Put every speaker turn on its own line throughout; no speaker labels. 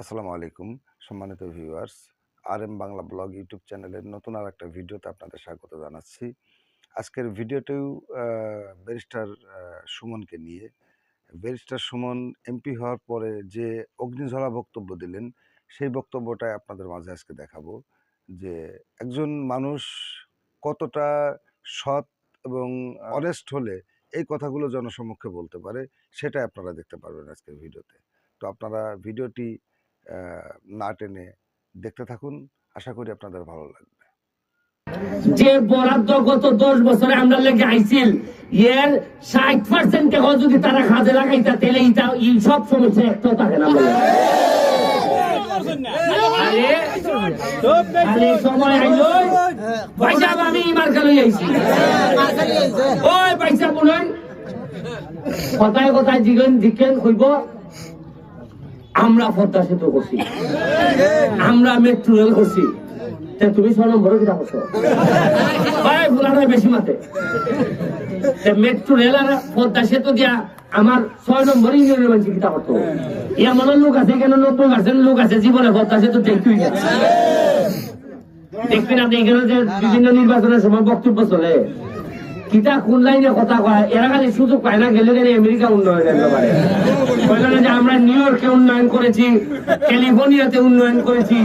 আসসালামু আলাইকুম, সম্মানিত viewers. R M Bangla blog YouTube চ্যানেলের নতুন আর একটা ভিডিওতে আপনাদের স্বাগত জানাচ্ছি। আজকের ভিডিওটিও ব্যারিস্টার সুমনকে নিয়ে। ব্যারিস্টার সুমন এমপি হওয়ার পরে যে অগ্নিঝরা বক্তব্য দিলেন, সেই বক্তব্যটাই আপনাদের মাঝে আজকে দেখাবো। যে একজন মানুষ কতটা সৎ এবং অনেস্ট হলে এই কথাগুলো জনসমক্ষে বলতে পারে, সেটাই আপনারা দেখতে পারবেন আজকের ভিডিওতে। তো আপনারা ভিডিওটি না টেনে দেখতে থাকুন। আশা করি আপনাদের ভালো লাগবে।
যে বরাদ্দ গত দশ বছরে আমরা লেগে আইছিল এর ষাট পার্সেন্ট যদি তারা কাজে লাগাইতা, তাহলে এটা সব সমস্যা একটাও থাকে না। কথায় কথায় জিগেন দিকেন হইব। আমরা পদ্মা সেতু করছি। আমরা মেট্রো রেল করছি। তুমি ছ নম্বরে কিনা করছ? বেশি মাতে। মেট্রো রেল আর পদ্মা সেতু দিয়া আমার ছয় নম্বর ইউনিয়নের মানুষ কিতা করতো। এমন লোক আছে কেন? নতুন পার্সেন্ট লোক আছে জীবনে পদ্মা সেতু দেখতেই না। দেখবেন আপনি এখানে যে বিভিন্ন নির্বাচনের সময় বক্তব্য চলে। কিতা কোন লাইনে কথা কয়? এরা খালি সুযোগ পায় না, গেলে গেলে আমেরিকা ব্যাপারে। বললেন যে আমরা নিউ ইয়র্কে উন্নয়ন করেছি, ক্যালিফোর্নিয়াতে উন্নয়ন করেছি,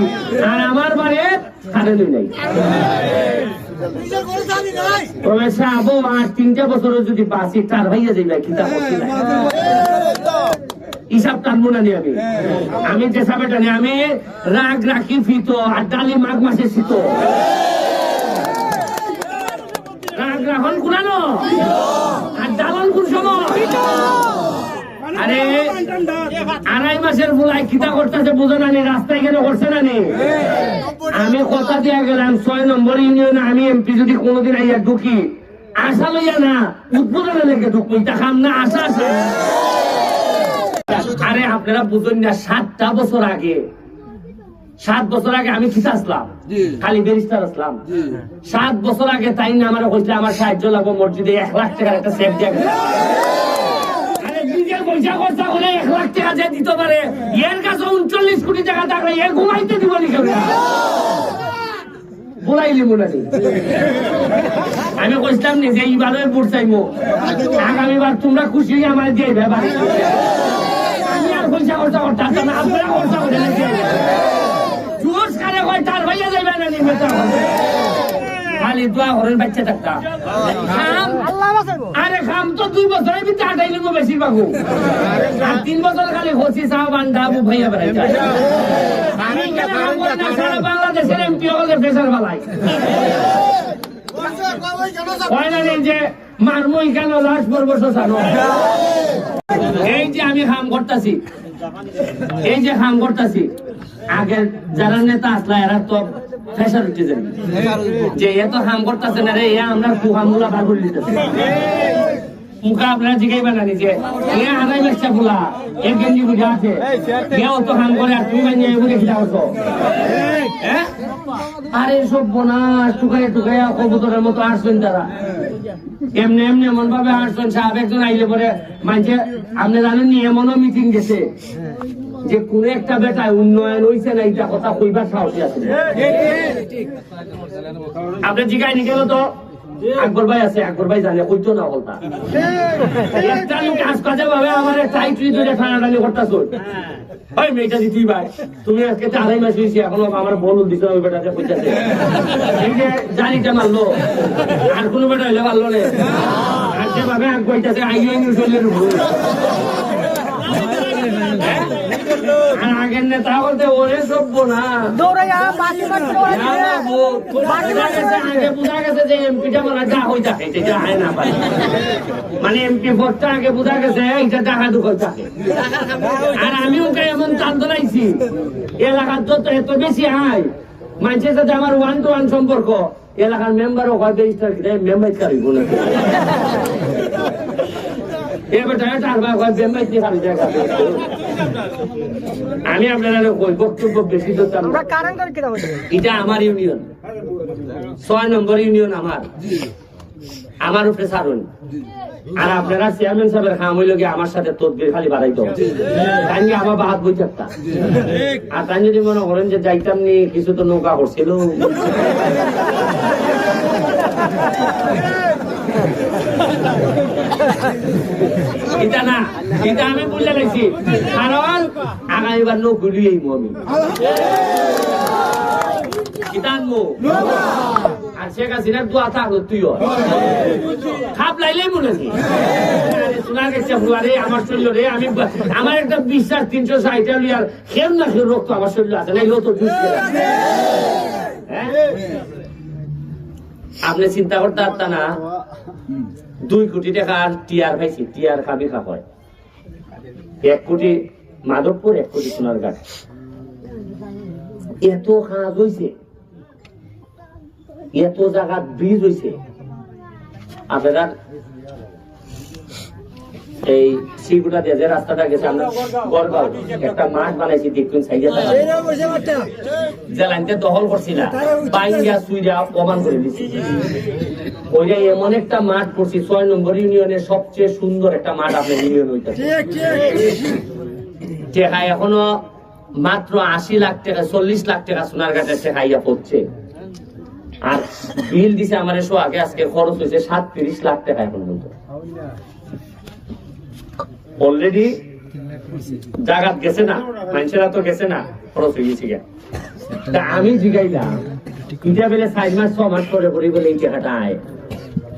আর আমার বাড়ি কারেন্টই নাই। আমি? আমি যে সাবে টানি, আমি রাগ রাখি ফিত, আর ডালি মাঘ মাসে শীত। রাগ রাখন কুলানো আর আরে, আড়াই মাসের করতেছে, বুঝো রাস্তায় কেন করছে আমি কথা দিয়া গেলাম, ছয় নম্বর ইউনিয়নে আমি এমপি, যদি কোনোদিন আইয়া ঢুকি, আশা লইয়া না, উদ্বোধনে লেগে ঢুকবো, এটা খাম না, আশা আছে আরে, আপনারা বুঝুন না, সাতটা বছর আগে সাত বছর আগে আমি কিতা আসলাম। খালি বেরিস্টার আসলাম। সাত বছর আগে তাই না আমার কইছে আমার সাহায্য লাগবো মসজিদে এক লাখ টাকার একটা সেফ দিয়ে গেছে। আরে নিজের পয়সা খরচা করে এক লাখ টাকা যে দিতে পারে এর কাছে উনচল্লিশ কোটি টাকা থাকলে এ ঘুমাইতে দিব নি কেউ? বলাইলি মনে নেই আমি কইছিলাম নি যে এইবারে ভোট চাইব। আগামীবার তোমরা খুশি হয়ে আমার দিয়ে দেবে। আমি আর পয়সা খরচা করতাম না আপনারা খরচা কারে কয় তার ভাইয়া যাইবে না নিবে খালি দোয়া করেন বাচ্চা থাকতা খাম আরে খাম তো দুই বছরের ভিতরে আটাই নেব বেশিরভাগ আর তিন বছর খালি হসি সাহা বান্ধা আবু ভাইয়া বেড়াই যায়। আমি এখানে কাম করি না, সারা বাংলাদেশের এমপি হলে প্রেসার বালাই। না রে যে মারমই কেন লাশ পড়ব শ্মশানো এই যে আমি হাম করতেছি। এই যে হাম করতেছি আগের যারা নেতা আসলা, এরা তো ফেসার উঠে যে এত হাম করতেছে না রে, এ আমরা কুহামুলা বার দিতেছে। মুখা আপনারা জিগাইবে না নিজে এ আড়াই বাচ্চা ফুলা এ গেঞ্জি বুঝে আছে। এও তো হাম করে আর তুমি বানিয়ে বুঝে করছ হ্যাঁ? আরে সব বোনাস টুকাইয়া টুকাইয়া কবুতরের মতো আসবেন তারা। এমনি এমনি এমন ভাবে আসবেন সাহেব একজন আইলে পরে মানছে আপনি জানেন নি এমনও মিটিং গেছে যে কোন একটা বেটায় উন্নয়ন হইছে না এইটা কথা কইবার সাহসী আছে। আপনি জিগাই নি গেল তো? আকবর ভাই আছে আকবর ভাই জানে কইতো না বলতা একটা লোক কাজ কাজে ভাবে আমার টাইটলি ধরে টানাটানি করতাছ ওই মেয়েটা দি তুই ভাই তুমি আজকে তো আড়াই মাস হয়েছি এখনও আমার বলুন দিছে ওই বেটাতে কইতাছে জানিটা মারলো আর কোনো বেটা হইলে মারলো না। আর যে ভাবে আগ কইতাছে শরীরের উপর আর আগের নেতা বলতে ওরে সভ্য না।
দৌড়াইয়া বাসি মারতে
মানে এমপি ভোটটা আগে বোঝা গেছে এইটা টাকা দুঃখ থাকে। আর আমি ওকে এমন চাল ধরাইছি এলাকার যত এত বেশি আয় মানুষের সাথে আমার ওয়ান টু ওয়ান সম্পর্ক এলাকার মেম্বার ও কয় রেজিস্টার মেম্বার কারি কোন এবার টাকা ভাই কয় মেম্বার দিয়ে কারি জায়গা আমি আপনারা কই বক্তব্য বেশি দিতাম এটা আমার ইউনিয়ন ছয় নম্বর ইউনিয়ন আমার। আমার উপরে ছাড়ুন। আর আপনারা চেয়ারম্যান সাহেবের খাম হইল গিয়ে আমার সাথে তদবির খালি বাড়াইতো তাই আমার বাহাত বই থাকতাম আর তাই যদি মনে করেন যে যাইতাম নি কিছু তো নৌকা করছিল। এটা না এটা আমি বুঝে গেছি। কারণ আগামীবার নৌকো দিয়েই আমি। মনে আমার আমি আমার একটা বিশ্বাস, তিনশো ষাট আর খেল না খেল রক্ত আমার শরীর আছে নাইলেও তো হ্যাঁ? আপনি চিন্তা করতে পারতা না? দুই কোটি টাকা আর টিয়ার খাইছি, টিয়ার খাবি খা হয় এক কোটি মাধবপুর, এক কোটি সোনার গাছ এত কাজ হয়েছে এত জায়গা ব্রিজ হয়েছে আপনারা এই শিগুড়া দিয়ে যে রাস্তাটা গেছে আমরা গড়গাঁও একটা মাঠ বানাইছি দেখুন লাইনতে দখল করছিলা বাইঙ্গা সুইরা প্রমাণ করে দিচ্ছি ওইটা এমন একটা মাঠ করছি ছয় নম্বর ইউনিয়নের সবচেয়ে সুন্দর একটা মাঠ আপনার ইউনিয়ন হইতেছে টেকা এখনও মাত্র আশি লাখ টাকা চল্লিশ লাখ টাকা সোনার ঘাটের টেকা ইয়া পড়ছে। আর বিল দিছে আমার এসো আগে আজকে খরচ হয়েছে সাতত্রিশ লাখ টাকা এখন পর্যন্ত। অলরেডি জাগাত গেছে না, মানুষেরা তো গেছে না, খরচ হয়ে গেছে তা আমি জিগাইলাম ইটা বেলে চার মাস, ছ মাস করে পরে বলে এই টাকাটা আয়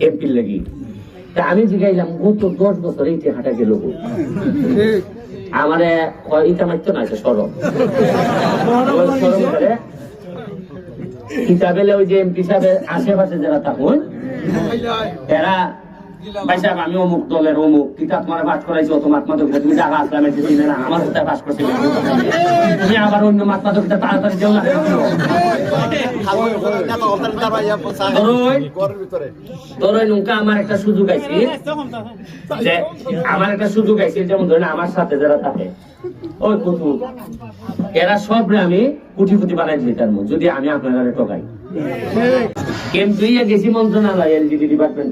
এমপির লাগি। তা আমি জিগাইলাম গত দশ বছর এই টাকাটা গেল? আমারে ইটা মারতো না, এটা সরম। ইটা বেলে ওই যে এমপি সাহেবের আশেপাশে যারা থাকুন, এরা ভাই সাহেব, আমি অমুক দলের অমুক। কিতাব তোমার করাইছি অত তুমি জায়গা আসলাম এসে চিনে না আমার তুমি আবার অন্য তাড়াতাড়ি দেও না। একটা সুযোগ আইছে যেমন ধরেন আমার সাথে যারা থাকে। ওই কুতু এরা সব আমি কুটি কুটি বানাই মধ্যে, যদি আমি আপনারা ঠকাই। কিন্তু ইয়ে গেছি মন্ত্রণালয় এলজিডি ডিপার্টমেন্ট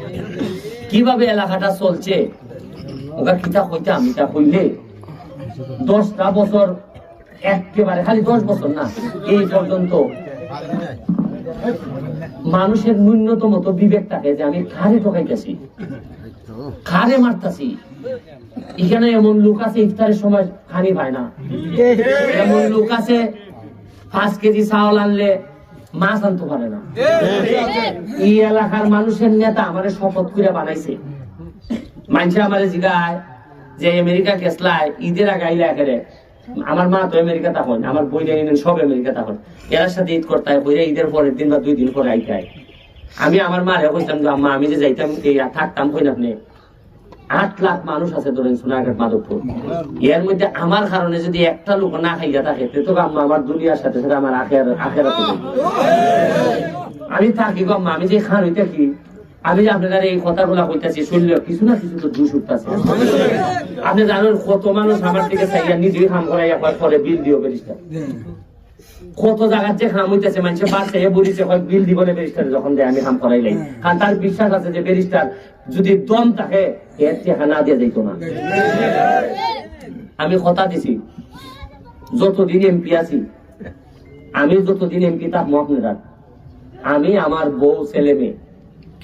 কীভাবে এলাকাটা চলছে? ওকে কিতা কইতে আমি? তা কইলে? দশটা বছর, একেবারে খালি দশ বছর না, এই পর্যন্ত মানুষের ন্যূনতম তো বিবেক থাকে যে আমি খারে ঠকাইতেছি, খারে মারতাছি। এখানে এমন লোক আছে, ইফতারের সময় খানি পায় না। এমন লোক আছে, পাঁচ কেজি চাউল আনলে মাছ আনতে পারে না এই এলাকার মানুষের নেতা আমারে শপথ করে বানাইছে মানুষে আমারে জিগায় যে আমেরিকা গেছলাই ঈদের আগে আমার মা তো আমেরিকা তখন আমার বইরা ইউনিয়ন সব আমেরিকা তখন এরার সাথে ঈদ করতে হয় ঈদের পরের দিন বা দুই দিন পরে আইতে হয় আমি আমার মারে কইতাম যে আমি যে যাইতাম থাকতাম কই আপনি আট লাখ মানুষ আছে ধরেন সোনাঘাট মাধবপুর। এর মধ্যে আমার কারণে যদি একটা লোক না খাইয়া থাকে, তো আমার দুনিয়ার সাথে সাথে আমার আখের আখের আমি থাকি গো আমি যে খান হইতে কি আমি আপনাদের এই কথাগুলা কইতাছি শুনলে কিছু না কিছু তো দুষ উঠতেছে। আপনি জানেন কত মানুষ আমার দিকে চাইয়া নিজেই খাম করাইয়া পরে বিল দিও বেরিস্টার কত জায়গার যে খাম হইতেছে মানুষের বলিছে হয় বিল দিব না বেরিস্টার যখন দেয় আমি খাম করাই লাই কারণ তার বিশ্বাস আছে যে বেরিস্টার যদি দম থাকে টাকা দিয়ে যাইতো না। আমি কথা দিছি, যতদিন এমপি আছি, আমি যতদিন এমপি থাকব আপনারা আমি আমার বউ, ছেলে, মেয়ে,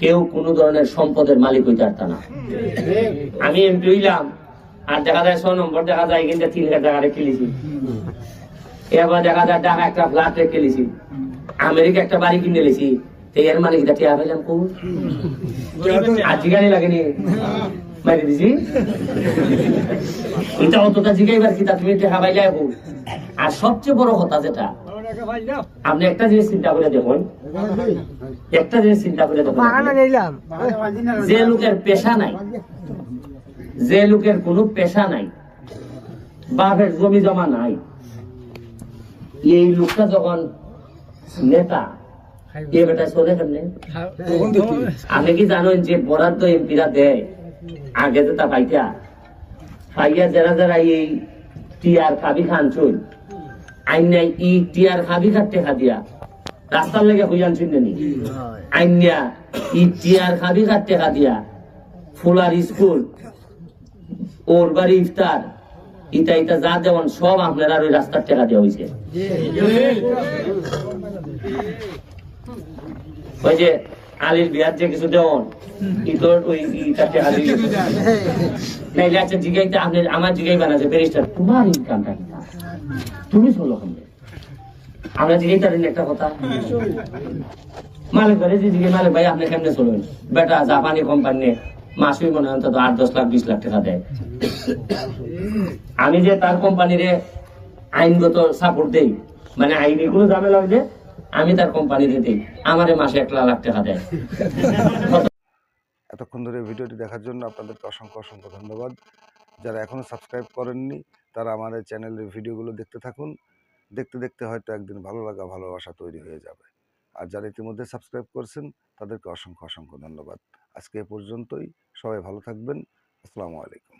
কেউ কোনো ধরনের সম্পদের মালিক হইতে পারত না। আমি এমপি হইলাম, আর দেখা যায় ছ নম্বর, দেখা যায় কিন্তু তিন হাজার টাকা রেখে লিছি এবার দেখা যায় টাকা একটা ফ্ল্যাট রেখে আমেরিকা একটা বাড়ি কিনে লিছি এর মালিক জিগানি লাগেনি। মারি দিছি। এটা অতটা জিগাইবার কি তা তুমি দেখা পাইলে আর সবচেয়ে বড় কথা যেটা আপনি একটা জিনিস চিন্তা করে দেখুন। একটা জিনিস চিন্তা করে দেখো
বাগানে নিলাম।
যে লোকের পেশা নাই যে লোকের কোনো পেশা নাই বাপের জমি জমা নাই এই লোকটা যখন নেতা বেটা চলে কেমনে আপনি কি জানেন যে বরাদ্দ এমপিরা দেয় আগে তো তা পাইতা পাইয়া যারা যারা এই টিয়ার খাবি খান চল আইন নাই ই টিয়ার খাবি খাট টেকা দিয়া রাস্তার লেগে হইয়ান চিন্তা আইনিয়া ই টিয়ার খাবি খাট টেকা দিয়া ফুলার স্কুল ওর বাড়ি ইফতার ইটা ইটা যা দেওয়ান সব আপনারা ওই রাস্তার টেকা দেওয়া হয়েছে ওই যে আলীর বিয়ার যে কিছু দেওয়ান ইতর ওই ইটা টেকা নাইলে আচ্ছা জিগাইতে আপনি আমার জিগাই বানাছে ব্যারিস্টার। তোমার ইনকামটা কি তুমি চলো কেমনে আমরা জিগাই তার একটা কথা। মালিক ভাই যে জিগাই মালিক ভাই আপনি কেমনে চলবেন বেটা জাপানি কোম্পানি মাসুই মনে হয় আট দশ লাখ বিশ লাখ টাকা দেয়। আমি যে তার কোম্পানিরে আইনগত সাপোর্ট দেই মানে আইনি কোনো ঝামেলা হইলে আমি তার কোম্পানিতে দিই। আমারে মাসে এক লাখ টাকা দেয়।
এতক্ষণ ধরে ভিডিওটি দেখার জন্য আপনাদেরকে অসংখ্য অসংখ্য ধন্যবাদ। যারা এখনও সাবস্ক্রাইব করেননি, তারা আমার এই চ্যানেলের ভিডিওগুলো দেখতে থাকুন। দেখতে দেখতে হয়তো একদিন ভালো লাগা, ভালোবাসা তৈরি হয়ে যাবে। আর যারা ইতিমধ্যে সাবস্ক্রাইব করছেন, তাদেরকে অসংখ্য অসংখ্য ধন্যবাদ। আজকে এ পর্যন্তই। সবাই ভালো থাকবেন। আসসালামু আলাইকুম।